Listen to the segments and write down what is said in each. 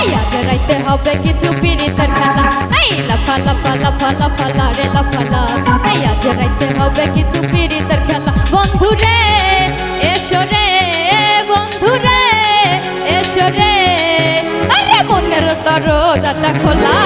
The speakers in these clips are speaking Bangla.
এই আজ রাইতে হবে কিছু পিড়িতের খেলা। এই লাফালা, ফালা ফালা ফালা রে লাফালা। এই আজ রাইতে হবে কিছু পিড়িতের খেলা। বন্ধু রে, এসো রে, বন্ধু রে, এসো রে। আরে মনের দরজাটা খোলা।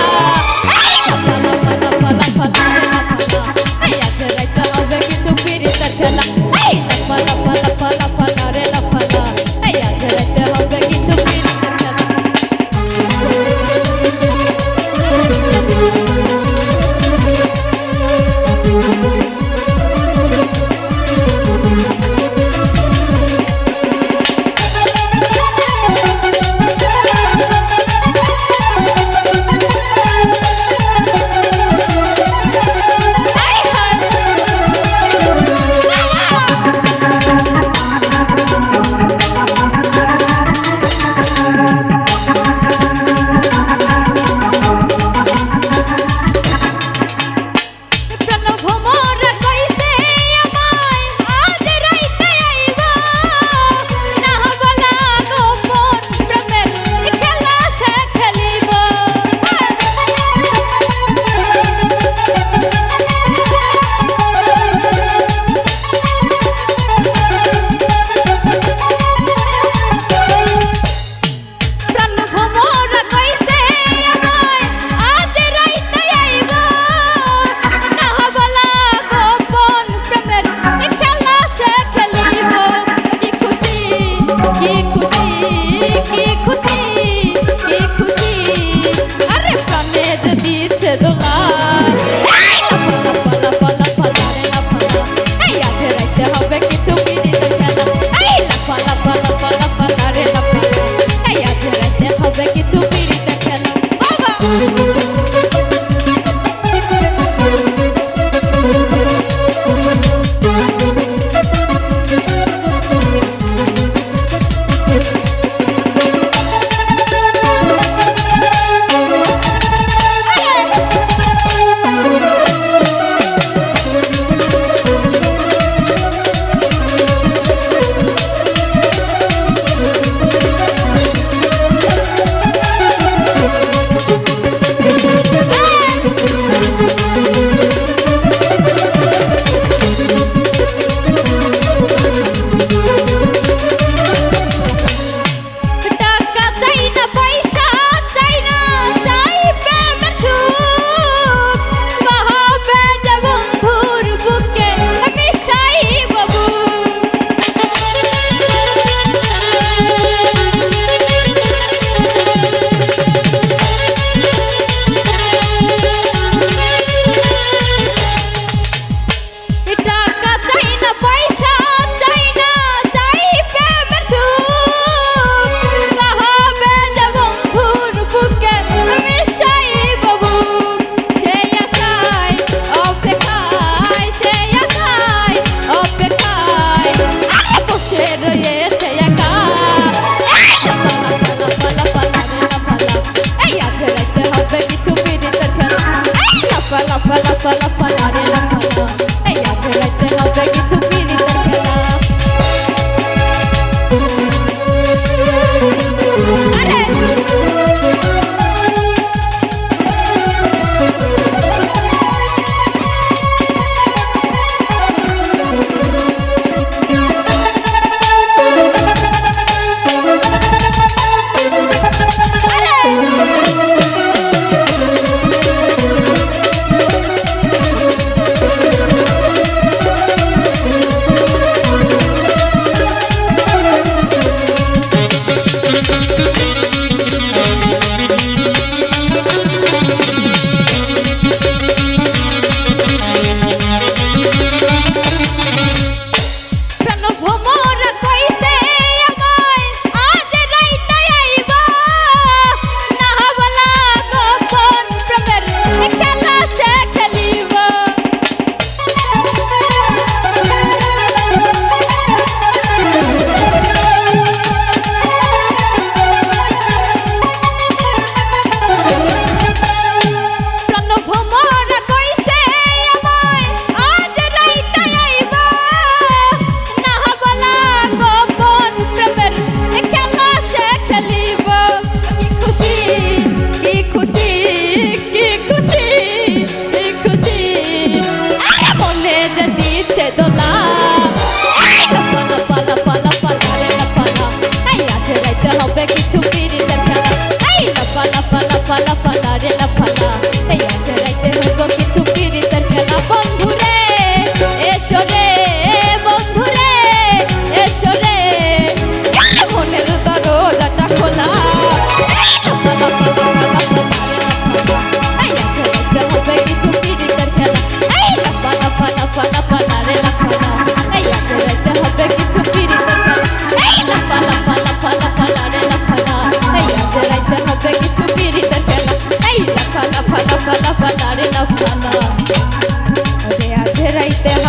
পালা পালা la pala, ni la pala. Ella se mete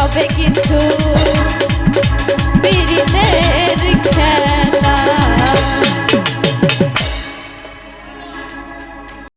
হবে কিছু। পিড়িতে